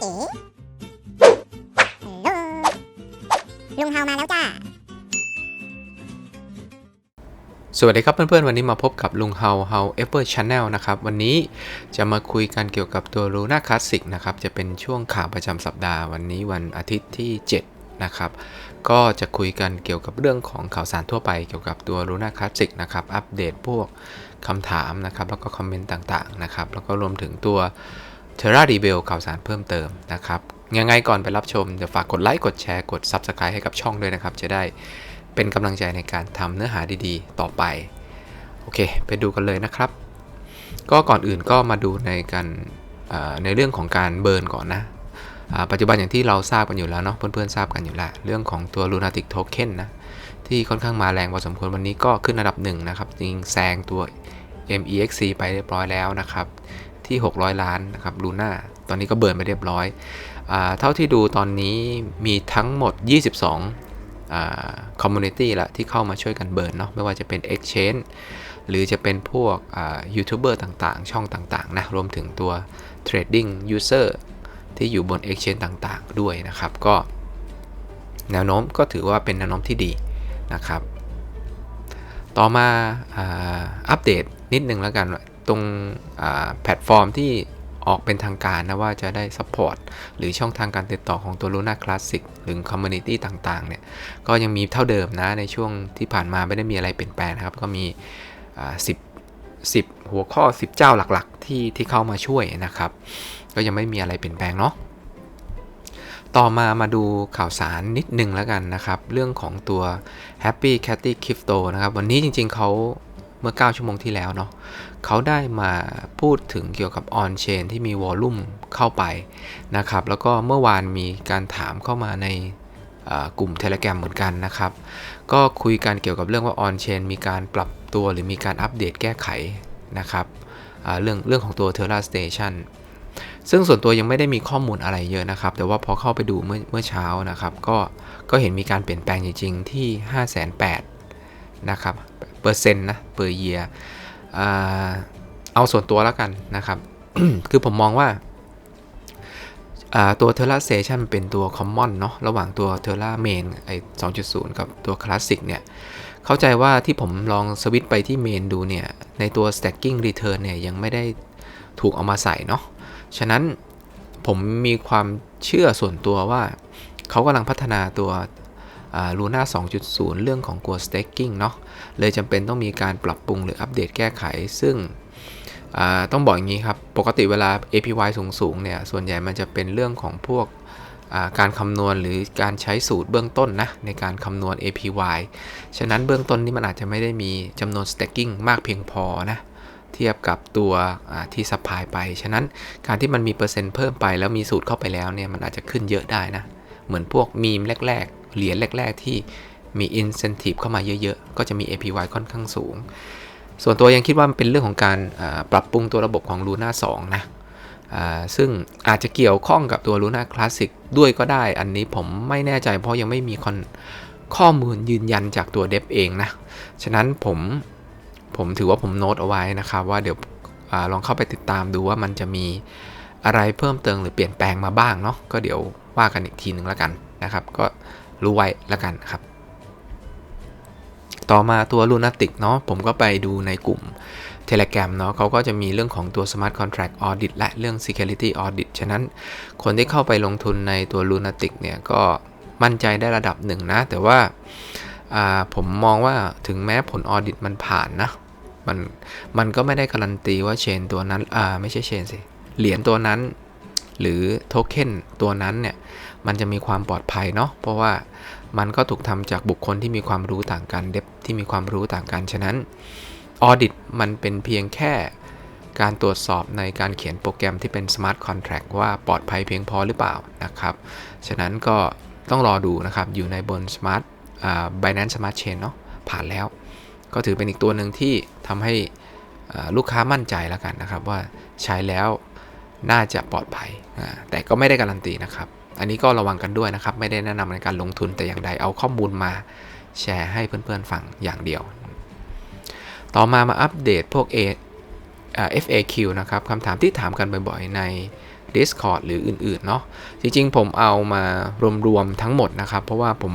เอ๋ฮัลโหลลุงเฮามาแล้วจ้า สวัสดีครับเพื่อนๆ วันนี้มาพบกับลุงเฮาเฮาเอเวอร์ชาแนลนะครับ วันนี้จะมาคุยกันเกี่ยวกับตัว Luna Classic นะครับ จะเป็นช่วงข่าวประจำสัปดาห์วันนี้วันอาทิตย์ที่ 7นะครับก็จะคุยกันเกี่ยวกับเรื่องของข่าวสารทั่วไปเกี่ยวกับตัว Luna Classic นะครับ อัปเดตพวกคำถามนะครับ แล้วก็คอมเมนต์ต่างๆนะครับ แล้วก็รวมถึงตัว Terra d e b e l ข่าวสารเพิ่มเติมนะครับยังไงก่อนไปรับชมเดี๋ยวฝากกดไลค์กดแชร์กด Subscribe ให้กับช่องด้วยนะครับ จะได้เป็นกำลังใจในการทำเนื้อหาดีๆ ต่อไป โอเค ไปดูกันเลยนะครับ ก็ก่อนอื่นก็มาดูในกันอ่าในเรื่องของการเบิร์นก่อนนะปัจจุบันอย่างที่เราทราบกันอยู่แล้วเนาะเพื่อนๆทราบกันอยู่แล้ว เรื่องของตัว Lunatic Token นะ ที่ค่อนข้างมาแรงพอสมควรวันนี้ก็ขึ้นอันดับหนึ่งนะครับ จริงแซงตัว MEXC ไปเรียบร้อยแล้วนะครับ ที่ 600 ล้านนะครับ Luna ตอนนี้ก็เบิร์นไปเรียบร้อยอเท่าที่ดูตอนนี้มีทั้งหมด 22คอมมูนิตี้ละที่เข้ามาช่วยกันเบิร์นเนาะไม่ว่าจะเป็น Exchange หรือจะเป็นพวกยูทูบเบอร์ต่างๆ ช่องต่างๆนะรวมถึงตัว Trading User ที่อยู่บน Exchange ต่างๆ ด้วยนะครับก็แนวโน้มก็ถือว่าเป็นแนวโน้มที่ดีนะครับ ต่อมาอัปเดตนิดนึงแล้วกัน ตรงแพลตฟอร์มที่ออกเป็นทางการนะว่าจะได้ support หรือช่องทางการติดต่อของตัว Luna Classic หรือ Community ต่างๆเนี่ยก็ยังมีเท่าเดิมนะในช่วงที่ผ่านมาไม่ได้มีอะไรเปลี่ยนแปลงนะครับ ก็มี 10 10 หัวข้อ 10 เจ้าหลักๆ ที่ที่เข้ามาช่วยนะครับ ก็ยังไม่มีอะไรเปลี่ยนแปลงเนาะต่อมามาดูข่าวสารนิดนึงแล้วกันนะครับ เรื่องของตัว Happy Catty Crypto นะครับ วันนี้จริงๆเขาเมื่อ 9 ชั่วโมงที่แล้วเนาะ เขาได้มาพูดถึงเกี่ยวกับ On Chain ที่มีวอลลุ่มเข้าไปนะครับ แล้วก็เมื่อวานมีการถามเข้ามาในกลุ่ม Telegram เหมือนกันนะครับ ก็คุยกันเกี่ยวกับเรื่องว่า On Chain มีการปรับตัวหรือมีการอัปเดตแก้ไขนะครับเรื่องเรื่องของตัว Terra Station ซึ่งส่วนตัวยังไม่ได้มีข้อมูลอะไรเยอะนะครับ แต่ว่าพอเข้าไปดูเมื่อเมื่อเช้านะครับ ก็ก็เห็นมีการเปลี่ยนแปลงจริง ๆ ที่ 5 8 0 0 0นะครับเปอร์เซ็นต์นะเปอร์เยีย เอาส่วนตัวแล้วกันนะครับ คือผมมองว่าตัว Terra Station เป็นตัว Common เนาะระหว่างตัว Terra Main ไอ2.0กับตัว Classic เนี่ย เข้าใจว่าที่ผมลองสวิตไปที่ Main ดูเนี่ย ในตัว Stacking Return เนี่ย ยังไม่ได้ถูกเอามาใส่เนาะฉะนั้นผมมีความเชื่อส่วนตัวว่า เขากำลังพัฒนาตัว ลูน่า2.0 เรื่องของตัว staking เนาะเลยจำเป็นต้องมีการปรับปรุงหรืออัปเดตแก้ไข ซึ่งต้องบอกอย่างนี้ครับ ปกติเวลา APY สูงๆเนี่ย ส่วนใหญ่มันจะเป็นเรื่องของพวกการคำนวณหรือการใช้สูตรเบื้องต้นนะ ในการคำนวณ APY ฉะนั้นเบื้องต้นนี่มันอาจจะไม่ได้มีจำนวน staking มากเพียงพอนะ เทียบกับตัวที่ซัพพายไป ฉะนั้นการที่มันมีเปอร์เซ็นต์เพิ่มไปแล้วมีสูตรเข้าไปแล้วเนี่ย มันอาจจะขึ้นเยอะได้นะ เหมือนพวกมีมแรกๆ เหรียญแรก ๆ ที่มี incentive เข้ามาเยอะ ๆ ก็จะมี APY ค่อนข้างสูง ส่วนตัวยังคิดว่ามันเป็นเรื่องของการปรับปรุงตัวระบบของ Luna 2 นะซึ่งอาจจะเกี่ยวข้องกับตัว Luna Classic ด้วยก็ได้ อันนี้ผมไม่แน่ใจเพราะยังไม่มีข้อมูลยืนยันจากตัวเดฟเองนะ ฉะนั้นผมผมถือว่าผมโน้ตเอาไว้นะครับว่าเดี๋ยวอลองเข้าไปติดตามดูว่ามันจะมีอะไรเพิ่มเติมหรือเปลี่ยนแปลงมาบ้างเนาะก็เดี๋ยวว่ากันอีกทีหนึ่งแล้วกันนะครับ ก็ รู้ไว้แล้วกันครับ ต่อมาตัว Lunatic เนาะผมก็ไปดูในกลุ่ม Telegram เนาะเขาก็จะมีเรื่องของตัว Smart Contract Audit และเรื่อง Security Audit ฉะนั้นคนที่เข้าไปลงทุนในตัว Lunatic เนี่ยก็มั่นใจได้ระดับหนึ่งนะ แต่ว่าผมมองว่าถึงแม้ผลออดิตมันผ่านนะ มันมันก็ไม่ได้การันตีว่าเชนตัวนั้น อ่า ไม่ใช่เชนสิ เหรียญตัวนั้น หรือโทเค็นตัวนั้นเนี่ย มันจะมีความปลอดภัยเนาะเพราะว่ามันก็ถูกทำจากบุคคลที่มีความรู้ต่างกันเดฟที่มีความรู้ต่างกันฉะนั้นออดิตมันเป็นเพียงแค่การตรวจสอบในการเขียนโปรแกรมที่เป็น Smart Contract ว่าปลอดภัยเพียงพอหรือเปล่านะครับ ฉะนั้นก็ต้องรอดูนะครับ อยู่ในบน Smart Binance Smart Chain เนาะผ่านแล้ว ก็ถือเป็นอีกตัวหนึ่งที่ทำให้ลูกค้ามั่นใจแล้วกันนะครับ ว่าใช้แล้วน่าจะปลอดภัย แต่ก็ไม่ได้การันตีนะครับ อันนี้ก็ระวังกันด้วยนะครับ ไม่ได้แนะนำในการลงทุนแต่อย่างใดเอาข้อมูลมาแชร์ให้เพื่อนๆฟังอย่างเดียว ต่อมามาอัปเดตพวก A FAQ นะครับคำถามที่ถามกันบ่อยๆ ใน Discord หรืออื่นๆ เนาะจริงๆ ผมเอามารวมๆ ทั้งหมดนะครับ เพราะว่าผม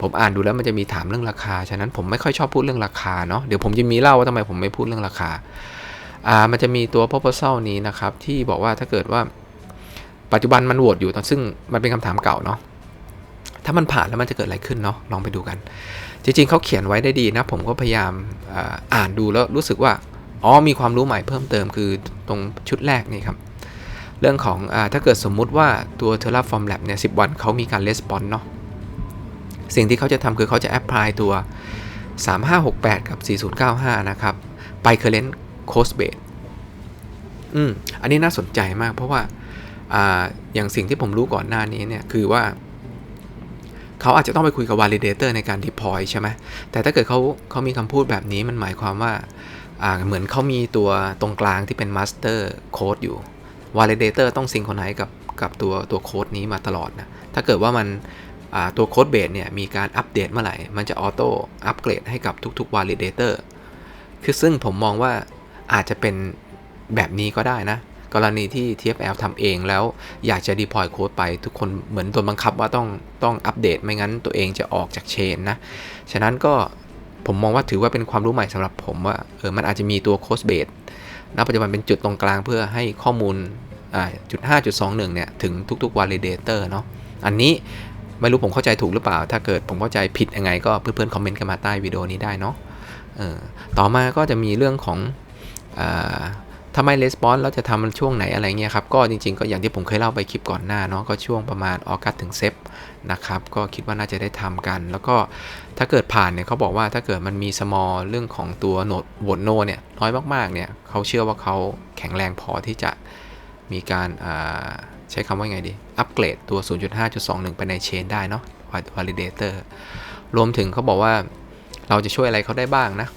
ผมอ่านดูแล้วมันจะมีถามเรื่องราคา ฉะนั้นผมไม่ค่อยชอบพูดเรื่องราคาเนาะเดี๋ยวผมจะมีเล่าว่าทำไมผมไม่พูดเรื่องราคาอ่ามันจะมีตัว proposal นี้นะครับ ที่บอกว่าถ้าเกิดว่า ปัจจุบันมันโหวตอยู่ตอนซึ่งมันเป็นคำถามเก่าเนาะถ้ามันผ่านแล้วมันจะเกิดอะไรขึ้นเนาะลองไปดูกัน จริงๆเขาเขียนไว้ได้ดีนะ ผมก็พยายามอ่านดูแล้วรู้สึกว่าอ๋อมีความรู้ใหม่เพิ่มเติมคือตรงชุดแรกนี่ครับ เรื่องของอถ้าเกิดสมมุติว่าตัว Terraform Lab เนี่ย 10 วันเขามีการ r e s p o n s เนาะสิ่งที่เขาจะทำคือเขาจะ apply ตัว 3568 กับ 4095 นะครับไป current cost base อืมอันนี้น่าสนใจมากเพราะว่า ออย่างสิ่งที่ผมรู้ก่อนหน้านี้เนี่ยคือว่าเขาอาจจะต้องไปคุยกับ validator ในการ deploy ใช่ไหมแต่ถ้าเกิดเขาเขามีคำพูดแบบนี้มันหมายความว่าเหมือนเขามีตัวตรงกลางที่เป็น master code อยู่ validator ต้องซิง c ค r ไนกับกับตัวตัวโค้ดนี้มาตลอดนะ ถ้าเกิดว่ามันตัวโค้ดเบสเนี่ยมีการอัปเดตเมื่อไหร่ มันจะออโต้อัปเกรดให้กับทุกๆ validator คือซึ่งผมมองว่าอาจจะเป็นแบบนี้ก็ได้นะ กรณีที่ TFL ทำเองแล้วอยากจะ deploy โค้ดไปทุกคนเหมือนโดนบังคับว่าต้องต้องอัปเดตไม่งั้นตัวเองจะออกจากเชนนะ ฉะนั้นก็ผมมองว่าถือว่าเป็นความรู้ใหม่สำหรับผมว่าเออมันอาจจะมีตัวโค้ดเบสณปัจจุบันเป็นจุดตรงกลางเพื่อให้ข้อมูลอ่าจุด5จุด21เนี่ยถึงทุกๆ validator เนาะอันนี้ไม่รู้ผมเข้าใจถูกหรือเปล่า ถ้าเกิดผมเข้าใจผิดยังไงก็เพื่อนๆคอมเมนต์กันมาใต้วิดีโอนี้ได้เนาะต่อมาก็จะมีเรื่องของ อาถ้าไมレスปอนแล้วจะทำช่วงไหนอะไรเงี้ยครับ ก็จริงๆ ก็อย่างที่ผมเคยเล่าไปคลิปก่อนหน้าเนาะก็ช่วงประมาณออกัสถึงเซฟนะครับ ก็คิดว่าน่าจะได้ทำกัน แล้วก็ถ้าเกิดผ่านเนี่ยเขาบอกว่าถ้าเกิดมันมี small เรื่องของตัวโนดโหวตโนเนี่ยน้อยมากๆเนี่ยเขาเชื่อว่าเขาแข็งแรงพอที่จะมีการใช้คำว่าไงดี อัปเกรดตัว 0.5.21 ไปในเชนได้เนาะ validator รวมถึงเขาบอกว่าเราจะช่วยอะไรเขาได้บ้างนะ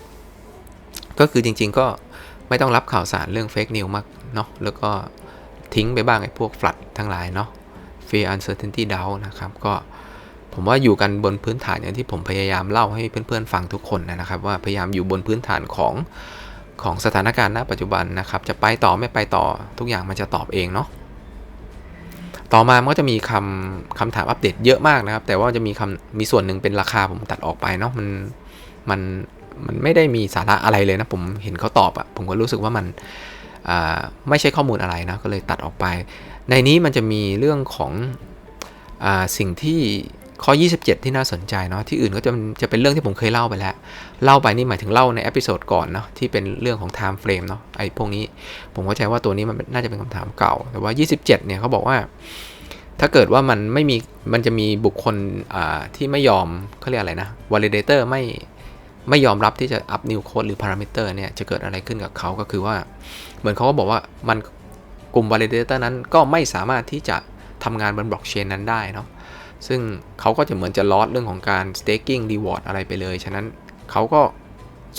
ก็คือจริงๆก็ ไม่ต้องรับข่าวสารเรื่องเฟกนิวมากเนาะแล้วก็ทิ้งไปบ้างไอ้พวกฟลัดทั้งหลายเนาะ fear uncertainty doubt นะครับ ก็ผมว่าอยู่กันบนพื้นฐานอย่างที่ผมพยายามเล่าให้เพื่อนๆฟังทุกคนนะครับ ว่าพยายามอยู่บนพื้นฐานของของสถานการณ์ณปัจจุบันนะครับ จะไปต่อไม่ไปต่อทุกอย่างมันจะตอบเองเนาะต่อมามันก็จะมีคำคำถามอัปเดตเยอะมากนะครับ แต่ว่าจะมีคำมีส่วนหนึ่งเป็นราคาผมตัดออกไปเนาะมันมัน มันไม่ได้มีสาระอะไรเลยนะผมเห็นเขาตอบอะผมก็รู้สึกว่ามันไม่ใช่ข้อมูลอะไรนะก็เลยตัดออกไป ในนี้มันจะมีเรื่องของอสิ่งที่ข้อ 27 ที่น่าสนใจเนาะที่อื่นก็จะจะเป็นเรื่องที่ผมเคยเล่าไปแล้ว เล่าไปนี่หมายถึงเล่าในเอพิโซดก่อนเนาะที่เป็นเรื่องของ time frame เนาะไอ้พวกนี้ ผมเข้าใจว่าตัวนี้มันน่าจะเป็นคำถามเก่า แต่ว่า 27 เนี่ยเขาบอกว่า ถ้าเกิดว่ามันไม่มีมันจะมีบุคคลที่ไม่ยอมเขาเรียกอะไรนะ validator ไม่ ไม่ยอมรับที่จะอัพนิวโค้ดหรือพารามิเตอร์เนี่ยจะเกิดอะไรขึ้นกับเขาก็คือว่า เหมือนเขาก็บอกว่ามันกลุ่ม validator นั้นก็ไม่สามารถที่จะทำงานบนบล็อกเชนนั้นได้เนาะซึ่งเขาก็จะเหมือนจะลอสเรื่องของการ staking reward อะไรไปเลย ฉะนั้นเขาก็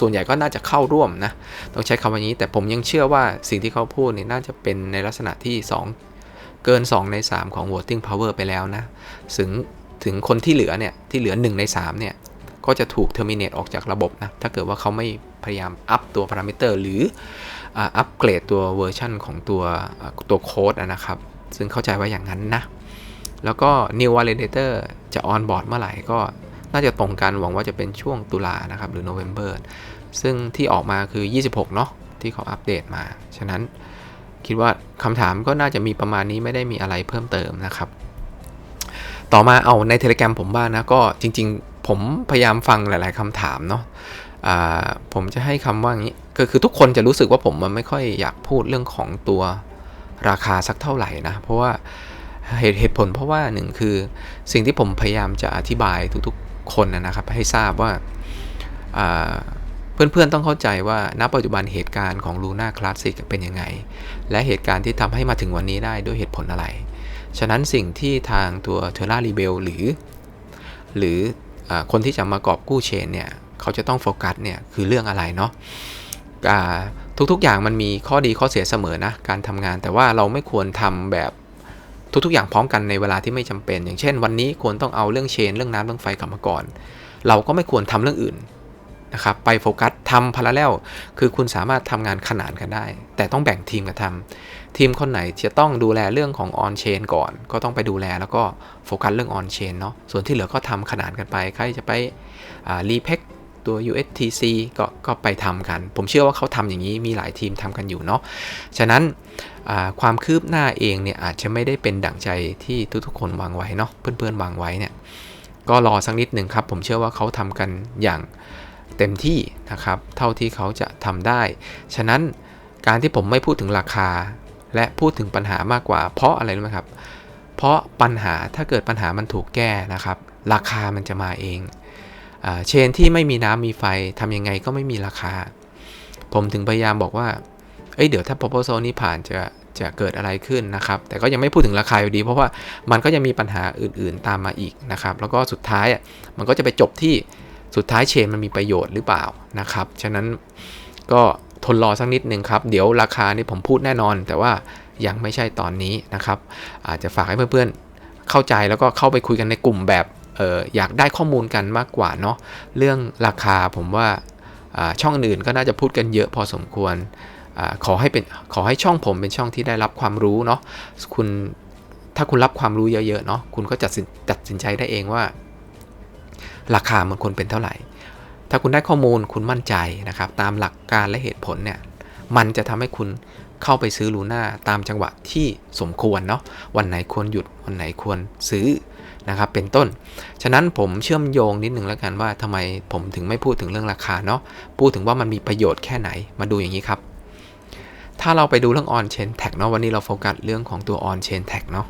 ส่วนใหญ่ก็น่าจะเข้าร่วมนะ ต้องใช้คำว่านี้ แต่ผมยังเชื่อว่าสิ่งที่เขาพูดนี่น่าจะเป็นในลักษณะที่ 2 เกิน 2 ใน 3 ของ voting power ไปแล้วนะ ถึงถึงคนที่เหลือเนี่ย ที่เหลือ 1 ใน 3 เนี่ย ก็จะถูก terminate ออกจากระบบนะ ถ้าเกิดว่าเขาไม่พยายามอัพตัวพารามิเตอร์หรืออัปเกรดตัวเวอร์ชันของตัวตัวโค้ดนะครับ ซึ่งเข้าใจว่าอย่างนั้นนะ แล้วก็ new validator จะ on board เมื่อไหร่ก็น่าจะตรงกันหวังว่าจะเป็นช่วงตุลานะครับ หรือ November ซึ่งที่ออกมาคือ 26 เนาะที่เขาอัปเดตมา ฉะนั้นคิดว่าคำถามก็น่าจะมีประมาณนี้ไม่ได้มีอะไรเพิ่มเติมนะครับ ต่อมาเอาใน Telegram ผมบ้างนะ ก็จริง ๆ ผมพยายามฟังหลาย ๆคำถามเนาะผมจะให้คำว่างี้ก็คือทุกคนจะรู้สึกว่าผมมันไม่ค่อยอยากพูดเรื่องของตัวราคาสักเท่าไหร่นะ เพราะว่าเหตุเหตุผลเพราะว่าหนึ่งคือสิ่งที่ผมพยายามจะอธิบายทุก ๆ คนนะครับให้ทราบว่าเพื่อนๆต้องเข้าใจว่าณปัจจุบันเหตุการณ์ของลูน่าคลาสสิกเป็นยังไง และเหตุการณ์ที่ทำให้มาถึงวันนี้ได้ด้วยเหตุผลอะไร ฉะนั้นสิ่งที่ทางตัวเทอร์รารีเบลหรือ หรือ คนที่จะมากอบกู้เชนเนี่ยเขาจะต้องโฟกัสเนี่ยคือเรื่องอะไรเนาะทุกๆอย่างมันมีข้อดีข้อเสียเสมอนะการทำงาน แต่ว่าเราไม่ควรทำแบบทุกๆ อย่างพร้อมกันในเวลาที่ไม่จำเป็น อย่างเช่น วันนี้ควรต้องเอาเรื่องเชน เรื่องน้ำเรื่องไฟกลับมาก่อน เราก็ไม่ควรทำเรื่องอื่นนะครับไปโฟกัสทำพาราเลลคือคุณสามารถทำงานขนานกันได้ แต่ต้องแบ่งทีมกันทำ ทีมคนไหนจะต้องดูแลเรื่องของออนเชนก่อน ก็ต้องไปดูแลแล้วก็โฟกัสเรื่องออนเชนเนาะส่วนที่เหลือก็ทำขนานกันไป ใครจะไปรีเพ็กตัว USTC ก็ก็ไปทำกัน ผมเชื่อว่าเขาทำอย่างนี้มีหลายทีมทำกันอยู่เนาะ ฉะนั้นความคืบหน้าเองเนี่ยอาจจะไม่ได้เป็นดั่งใจที่ทุกๆคนวางไว้เนาะเพื่อนๆวางไว้เนี่ยก็รอสักนิดหนึ่งครับ ผมเชื่อว่าเขาทำกันอย่างเต็มที่นะครับ เท่าที่เขาจะทำได้ ฉะนั้นการที่ผมไม่พูดถึงราคา และพูดถึงปัญหามากกว่า เพราะอะไรรู้ไหมครับ เพราะปัญหาถ้าเกิดปัญหามันถูกแก้นะครับ ราคามันจะมาเองอเชนที่ไม่มีน้ำมีไฟทำยังไงก็ไม่มีราคา ผมถึงพยายามบอกว่าเอ้ยเดี๋ยวถ้า proposal นี้ผ่านจะจะเกิดอะไรขึ้นนะครับ แต่ก็ยังไม่พูดถึงราคาอยู่ดี เพราะว่ามันก็ยังมีปัญหาอื่นๆตามมาอีกนะครับ แล้วก็สุดท้ายอะมันก็จะไปจบที่สุดท้ายเชนมันมีประโยชน์หรือเปล่านะครับ ฉะนั้นก็ ทนรอสักนิดหนึ่งครับ เดี๋ยวราคานี่ผมพูดแน่นอน แต่ว่ายังไม่ใช่ตอนนี้นะครับ อาจจะฝากให้เพื่อนๆ เข้าใจแล้วก็เข้าไปคุยกันในกลุ่มแบบเอออยากได้ข้อมูลกันมากกว่าเนาะเรื่องราคาผมว่าช่องอื่นก็น่าจะพูดกันเยอะพอสมควรอขอให้เป็นขอให้ช่องผมเป็นช่องที่ได้รับความรู้เนาะคุณถ้าคุณรับความรู้เยอะๆเนาะคุณก็จัดสินตัดสินใจได้เองว่า ราคามันควรเป็นเท่าไหร่ ถ้าคุณได้ข้อมูลคุณมั่นใจนะครับ ตามหลักการและเหตุผลเนี่ยมันจะทำให้คุณเข้าไปซื้อลูน่าตามจังหวะที่สมควรเนาะวันไหนควรหยุดวันไหนควรซื้อนะครับเป็นต้น ฉะนั้นผมเชื่อมโยงนิดนึงแล้วกันว่าทำไมผมถึงไม่พูดถึงเรื่องราคาเนาะพูดถึงว่ามันมีประโยชน์แค่ไหนมาดูอย่างนี้ครับ ถ้าเราไปดูเรื่อง on chain tag เนาะวันนี้เราโฟกัสเรื่องของตัว on chain tag เนาะ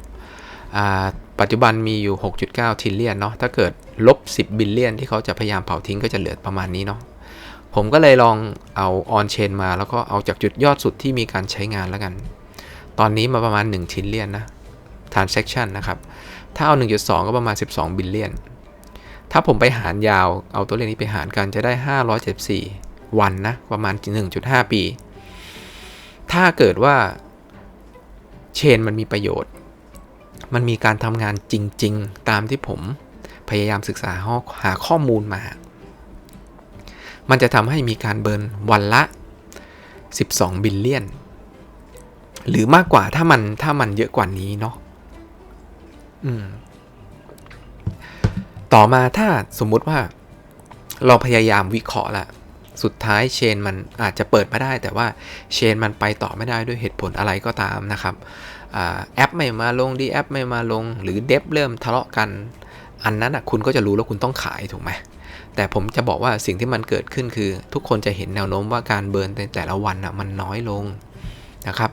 ปัจจุบันมีอยู่ 6.9ทิลเลียนเนาะถ้าเกิด ลบ 10 บิลเลียนที่เขาจะพยายามเผาทิ้งก็จะเหลือประมาณนี้เนาะผมก็เลยลองเอา on chain มาแล้วก็เอาจากจุดยอดสุดที่มีการใช้งานแล้วกัน ตอนนี้มาประมาณ1ทิลเลียนนะ transaction นะครับ ถ้าเอา 1.2 ก็ประมาณ 12 บิลเลียน ถ้าผมไปหารยาวเอาตัวเลขนี้ไปหารกันจะได้ 574 วันนะ ประมาณ 1.5 ปี ถ้าเกิดว่าเชนมันมีประโยชน์ มันมีการทำงานจริง ๆ ตามที่ผม พยายามศึกษาหาข้อมูลมา มันจะทำให้มีการเบิร์นวันละ 12 บิลเลียน หรือมากกว่าถ้ามันถ้ามันเยอะกว่านี้เนาะต่อมาถ้าสมมุติว่าเราพยายามวิเคราะห์ละสุดท้ายเชนมันอาจจะเปิดมาได้ แต่ว่าเชนมันไปต่อไม่ได้ด้วยเหตุผลอะไรก็ตามนะครับอแอปไม่มาลงดีแอปไม่มาลง หรือเดฟเริ่มทะเลาะกัน อันนั้นอะคุณก็จะรู้แล้วคุณต้องขายถูกไหมแต่ผมจะบอกว่าสิ่งที่มันเกิดขึ้นคือ ทุกคนจะเห็นแนวโน้มว่าการเบิร์นในแต่ละวันอะมันน้อยลงนะครับ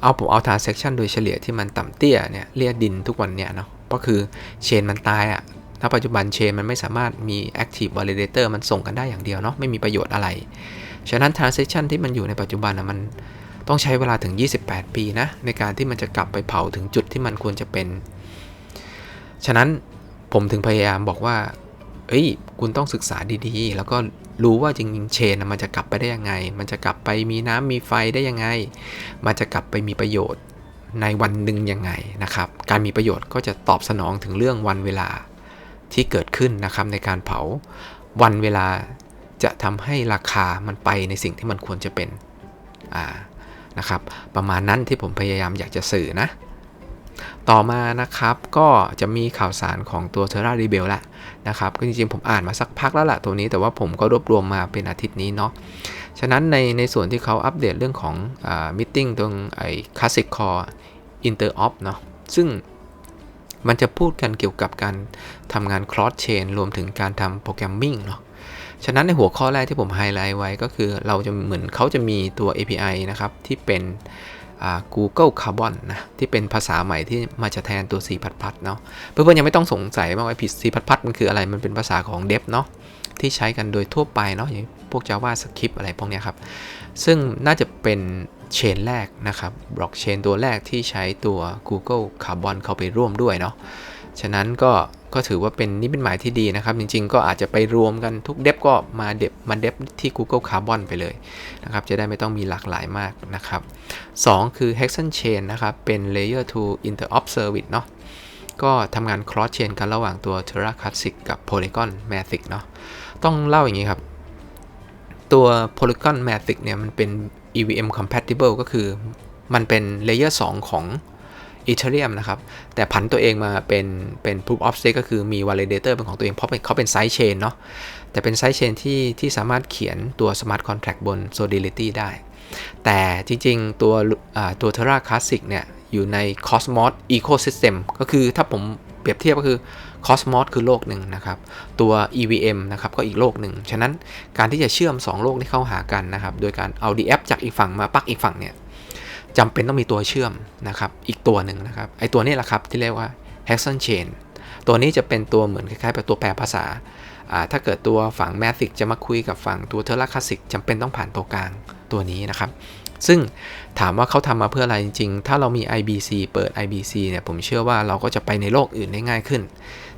เอาผมเอา transaction โดยเฉลี่ยที่มันต่ำเตี้ยเนี่ยเรียดินทุกวันเนี่ยเนาะก็คือเชนมันตายอะ่ะณปัจจุบันเชนมันไม่สามารถมี active validator มันส่งกันได้อย่างเดียวเนาะไม่มีประโยชน์อะไร ฉะนั้น transaction ที่มันอยู่ในปัจจุบันนะมันต้องใช้เวลาถึง 28 ปีนะ ในการที่มันจะกลับไปเผาถึงจุดที่มันควรจะเป็น ฉะนั้น ผมถึงพยายามบอกว่า เอ้ย คุณต้องศึกษาดีๆ แล้วก็รู้ว่าจริงๆเชนมันจะกลับไปได้ยังไง มันจะกลับไปมีน้ำมีไฟได้ยังไง มันจะกลับไปมีประโยชน์ในวันหนึ่งยังไงนะครับ การมีประโยชน์ก็จะตอบสนองถึงเรื่องวันเวลาที่เกิดขึ้นนะครับในการเผาวันเวลาจะทำให้ราคามันไปในสิ่งที่มันควรจะเป็นอ่านะครับ ประมาณนั้นที่ผมพยายามอยากจะสื่อนะ ต่อมานะครับก็จะมีข่าวสารของตัว Terra Rebel ละนะครับก็จริงๆ ผมอ่านมาสักพักแล้วล่ะตัวนี้แต่ว่าผมก็รวบรวมมาเป็นอาทิตย์นี้เนาะฉะนั้นในในส่วนที่เขาอัปเดตเรื่องของอ่ามิ팅ตรงไอ้ Classic Core Interop เนาะซึ่งมันจะพูดกันเกี่ยวกับการทำงาน cross chain รวมถึงการทำโปรแกรมมิ่งเนาะฉะนั้นในหัวข้อแรกที่ผมไฮไลท์ไว้ก็คือเราจะเหมือนเขาจะมีตัว API นะครับ ที่เป็น Google Carbon นะที่เป็นภาษาใหม่ที่มาจะแทนตัว C++ เนาะเพื่อนๆยังไม่ต้องสงสัยว่าไอ้ C++ มันคืออะไรมันเป็นภาษาของเดฟเนาะที่ใช้กันโดยทั่วไปเนาะอย่างพวก JavaScript อะไรพวกนี้ครับ ซึ่งน่าจะเป็นเชนแรกนะครับบล็อกเชนตัวแรกที่ใช้ตัว Google Carbon เข้าไปร่วมด้วยเนาะ ฉะนั้นก็ก็ถือว่าเป็นนี่เป็นหมายที่ดีนะครับ จริงๆ ก็อาจจะไปรวมกันทุกเดฟก็มาเดฟมาเดฟที่ Google Carbon ไปเลยนะครับ จะได้ไม่ต้องมีหลากหลายมากนะครับ 2 คือ Hexagon Chain นะครับ เป็น Layer 2 Interop Service เนาะก็ทำงาน cross chain กันระหว่างตัว Terra Classic กับ Polygon Matic เนาะต้องเล่าอย่างนี้ครับ ตัว Polygon Matic เนี่ยมันเป็น EVM compatible ก็คือมันเป็น Layer 2 ของ Ethereum นะครับ แต่ผันตัวเองมาเป็นเป็น Proof of Stake ก็คือมี Validator เป็นของตัวเอง เพราะเป็นเขาเป็น Side Chain เนาะ แต่เป็น Side Chain ที่ที่สามารถเขียนตัว Smart Contract บน Solidity ได้ แต่จริงๆ ตัวตัว Terra Classic เนี่ย อยู่ใน Cosmos Ecosystem ก็คือถ้าผมเปรียบเทียบก็คือ Cosmos คือโลกหนึ่งนะครับ ตัว EVM นะครับก็อีกโลกหนึ่ง ฉะนั้นการที่จะเชื่อม 2 โลกนี้เข้าหากันนะครับ โดยการเอา d ีแอจากอีกฝั่งมาปักอีกฝั่งเนี่ย จำเป็นต้องมีตัวเชื่อมนะครับ อีกตัวหนึ่งนะครับ ไอตัวนี้แหละครับที่เรียกว่า Hexon Chain ตัวนี้จะเป็นตัวเหมือนคล้ายๆเป็นตัวแปลภาษา ถ้าเกิดตัวฝั่ง Matic จะมาคุยกับฝั่งตัว Terra Classic จำเป็นต้องผ่านตัวกลางตัวนี้นะครับ ซึ่งถามว่าเขาทำมาเพื่ออะไรจริงๆ ถ้าเรามี IBC เปิด IBC เนี่ยผมเชื่อว่าเราก็จะไปในโลกอื่นได้ง่ายขึ้น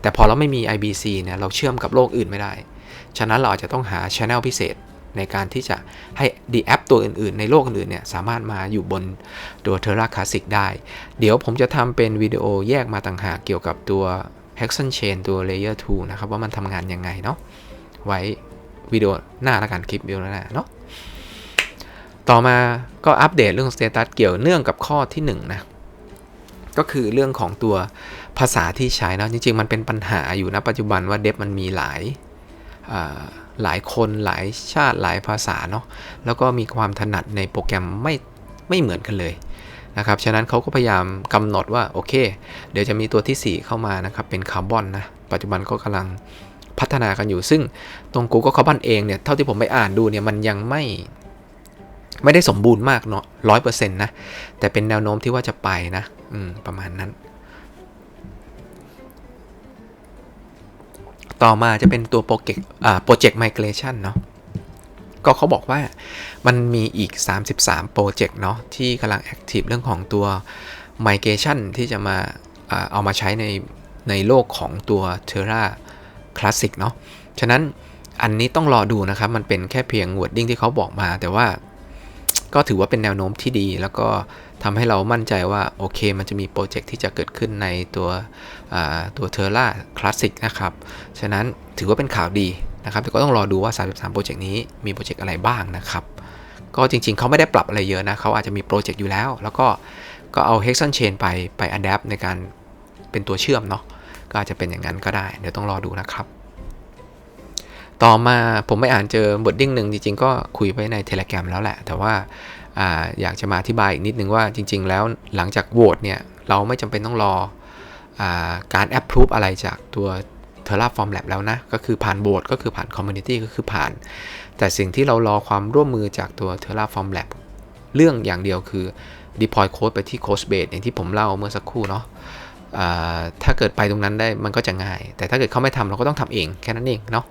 แต่พอเราไม่มี IBC เนี่ยเราเชื่อมกับโลกอื่นไม่ได้ ฉะนั้นเราอาจจะต้องหา Channel พิเศษ ในการที่จะให้ดีแอปตัวอื่นๆ ในโลกอื่นเนี่ยสามารถมาอยู่บนตัว Terra Classic ได้ เดี๋ยวผมจะทำเป็นวิดีโอแยกมาต่างหากเกี่ยวกับตัว Hexon Chain ตัว Layer 2 นะครับ ว่ามันทำงานยังไงเนาะไว้วิดีโอหน้าละกันคลิปวิดีโอหน้าเนาะต่อมาก็อัปเดตเรื่องสเตตัสเกี่ยวเนื่องกับข้อที่1นะก็คือเรื่องของตัวภาษาที่ใช้นะจริง ๆ มันเป็นปัญหาอยู่นะปัจจุบันว่าเดฟมันมีหลาย หลายคนหลายชาติหลายภาษาเนาะแล้วก็มีความถนัดในโปรแกรมไม่ไม่เหมือนกันเลยนะครับฉะนั้นเขาก็พยายามกำหนดว่าโอเค เดี๋ยวจะมีตัวที่ 4 เข้ามานะครับเป็นคาร์บอนนะปัจจุบันก็กำลังพัฒนากันอยู่ ซึ่งตรง Google Carbon เองเนี่ยเท่าที่ผมไปอ่านดูเนี่ยมันยังไม่ไม่ได้สมบูรณ์มากเนาะร้อยเปอร์เซ็นต์นะ แต่เป็นแนวโน้มที่ว่าจะไปนะ อืม ประมาณนั้น ต่อมาจะเป็นตัวโปรเจกต์อ่าโปรเจกต์ไมเกรชันเนาะก็เขาบอกว่ามันมีอีก 33 โปรเจกต์เนาะที่กำลังแอคทีฟเรื่องของตัว Migration ที่จะมาเอามาใช้ในในโลกของตัว Terra Classic เนาะ ฉะนั้นอันนี้ต้องรอดูนะครับ มันเป็นแค่เพียง wording ที่เขาบอกมา แต่ว่า ก็ถือว่าเป็นแนวโน้มที่ดี แล้วก็ทำให้เรามั่นใจว่า โอเค มันจะมีโปรเจกต์ที่จะเกิดขึ้นในตัวตัว Terra Classic นะครับ ฉะนั้นถือว่าเป็นข่าวดีนะครับ แต่ก็ต้องรอดูว่า 33 โปรเจกต์นี้มีโปรเจกต์อะไรบ้างนะครับ ก็จริงๆ เขาไม่ได้ปรับอะไรเยอะนะ เขาอาจจะมีโปรเจกต์อยู่แล้ว แล้วก็ก็เอา Hexon Chain ไปไป adapt ในการเป็นตัวเชื่อมเนาะ ก็อาจจะเป็นอย่างนั้นก็ได้ เดี๋ยวต้องรอดูนะครับ ต่อมาผมไม่อ่านเจอบทดิ้งหนึ่งจริงๆ ก็คุยไว้ใน Telegram แล้วแหละ แต่ว่าอาอยากจะมาอธิบายอีกนิดนึงว่าจริง ๆ แล้วหลังจากโหวตเนี่ย เราไม่จำเป็นต้องรออการ approve อะไรจากตัว Terraform Lab แล้วนะ ก็คือผ่านโหวตก็คือผ่าน Community ก็คือผ่าน แต่สิ่งที่เรารอความร่วมมือจากตัว Terraform Lab เรื่องอย่างเดียวคือ deploy code ไปที่ Codebase อย่างที่ผมเล่าเมื่อสักครู่เนาะถ้าเกิดไปตรงนั้นได้มันก็จะง่าย แต่ถ้าเกิดเขาไม่ทำเราก็ต้องทำเองแค่นั้นเองเนาะ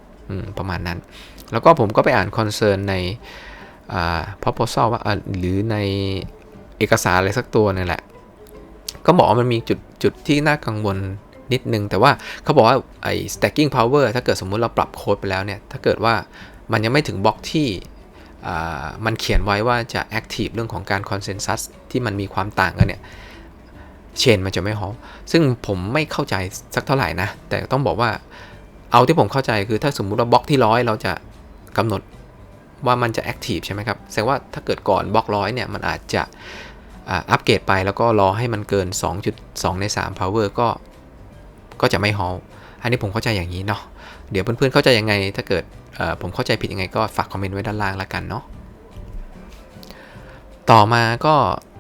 ประมาณนั้น แล้วก็ผมก็ไปอ่านคอนเซิร์นใน proposal ว่าหรือในเอกสารอะไรสักตัวนี่แหละ ก็บอกว่ามันมีจุดจุดที่น่ากังวลนิดนึง แต่ว่าเขาบอกว่าไอ้ stacking power ถ้าเกิดสมมุติเราปรับโค้ดไปแล้วเนี่ย ถ้าเกิดว่ามันยังไม่ถึงบล็อกที่มันเขียนไว้ว่าจะ active เรื่องของการ consensus ที่มันมีความต่างกันเนี่ยเชนมันจะไม่ฮอลซึ่งผมไม่เข้าใจสักเท่าไหร่นะ แต่ต้องบอกว่า เอาที่ผมเข้าใจคือถ้าสมมุติว่าบล็อกที่ร้อยเราจะกำหนดว่ามันจะ active ใช่ไหมครับ แสดงว่าถ้าเกิดก่อนบล็อกร้อยเนี่ยมันอาจจะอัปเกรดไปแล้วก็รอให้มันเกิน 2.2 ใน 3 power ก็ก็จะไม่ฮอลอันนี้ผมเข้าใจอย่างนี้เนาะ เดี๋ยวเพื่อนๆเข้าใจยังไง ถ้าเกิดผมเข้าใจผิดยังไงก็ฝากคอมเมนต์ไว้ด้านล่างแล้วกันเนาะ ต่อมาก็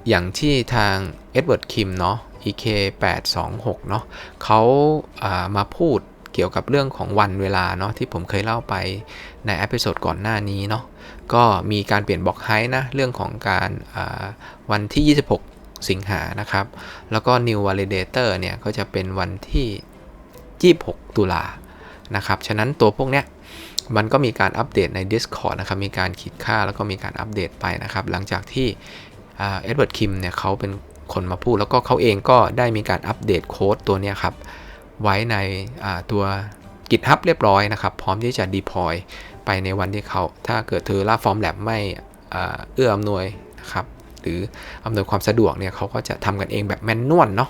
อย่างที่ทางเอ็ดเวิร์ดคิมเนาะ EK 826 เนาะเขาามาพูด เกี่ยวกับเรื่องของวันเวลาเนาะที่ผมเคยเล่าไปในเอพิโซดก่อนหน้านี้เนาะก็มีการเปลี่ยนบล็อกไฮนะเรื่องของการวันที่ 26 สิงหานะครับ แล้วก็ New Validator เนี่ยก็จะเป็นวันที่ 26 ตุลานะครับ ฉะนั้นตัวพวกเนี้ยมันก็มีการอัปเดตใน Discord นะครับ มีการขีดค่าแล้วก็มีการอัปเดตไปนะครับ หลังจากที่เอ็ดเวิร์ดคิมเนี่ยเขาเป็นคนมาพูด แล้วก็เขาเองก็ได้มีการอัปเดตโค้ดตัวนี้ครับ ไว้ในตัว GitHub เรียบร้อยนะครับ พร้อมที่จะ deploy ไปในวันที่เขา ถ้าเกิดเธอล่าฟอร์มแลบไม่เอื้ออำนวยนะครับ หรืออำนวยความสะดวกเนี่ยเขาก็จะทำกันเองแบบแมนนวลเนาะ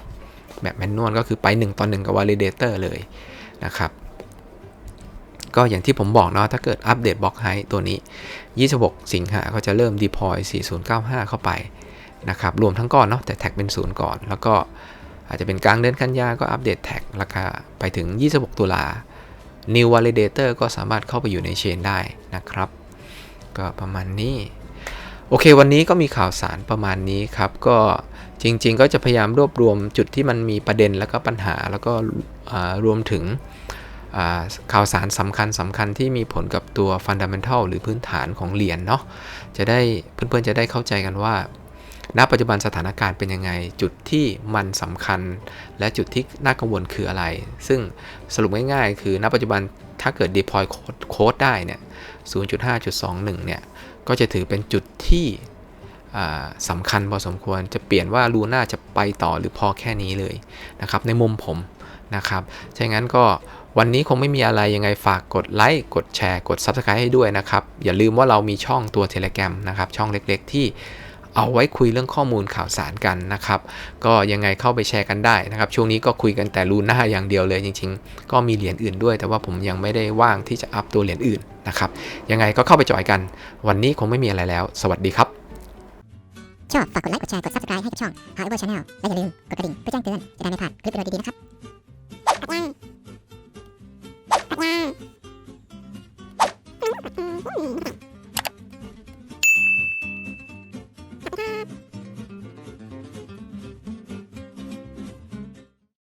แบบแมนนวลก็คือไป 1 ต่อ 1 กับ validator เลยนะครับ ก็อย่างที่ผมบอกเนาะ ถ้าเกิดอัปเดตบล็อกไฮตัวนี้ 26 สิงหาก็จะเริ่ม deploy 4095 เข้าไปนะครับ รวมทั้งก้อนเนาะ แต่แท็กเป็นศูนย์ก่อน แล้วก็ อาจจะเป็นกลางเดือนกันยาก็อัปเดตแท็กราคาไปถึง 26 ตุลา New Validator ก็สามารถเข้าไปอยู่ในเชนได้นะครับ ก็ประมาณนี้ โอเค วันนี้ก็มีข่าวสารประมาณนี้ครับ ก็จริง ๆ ก็จะพยายามรวบรวมจุดที่มันมีประเด็นแล้วก็ปัญหาแล้วก็รวมถึงข่าวสารสำคัญสำคัญที่มีผลกับตัว Fundamental หรือพื้นฐานของเหรียญเนาะจะได้เพื่อนๆจะได้เข้าใจกันว่า ณ ปัจจุบันสถานการณ์เป็นยังไง จุดที่มันสำคัญ และจุดที่น่ากังวลคืออะไร ซึ่งสรุปง่ายๆ คือณปัจจุบันถ้าเกิด deploy code, ได้เนี่ย 0.5.21 เนี่ย ก็จะถือเป็นจุดที่สำคัญพอสมควรจะเปลี่ยนว่าลูน่าจะไปต่อหรือพอแค่นี้เลยนะครับ ในมุมผมนะครับฉะนั้นก็วันนี้คงไม่มีอะไรยังไงฝากกดไลค์กดแชร์กด Subscribe ให้ด้วยนะครับ อย่าลืมว่าเรามีช่องตัว Telegram นะครับ ช่องเล็กๆที่ เอาไว้คุยเรื่องข้อมูลข่าวสารกันนะครับ ก็ยังไงเข้าไปแชร์กันได้นะครับ ช่วงนี้ก็คุยกันแต่ลูน่าอย่างเดียวเลยจริง ๆ ก็มีเหรียญอื่นด้วย แต่ว่าผมยังไม่ได้ว่างที่จะอัพตัวเหรียญอื่นนะครับ ยังไงก็เข้าไปจอยกัน วันนี้คงไม่มีอะไรแล้ว สวัสดีครับชอบฝากกดไลค์กดแชร์กด subscribe ให้กับช่อง Power Channel และอย่าลืมกดกระดิ่งเพื่อแจ้งเตือนจะได้ไม่พลาดคลิปวิดีโอดีๆนะครับปัดย่างปัดย่าง Beep.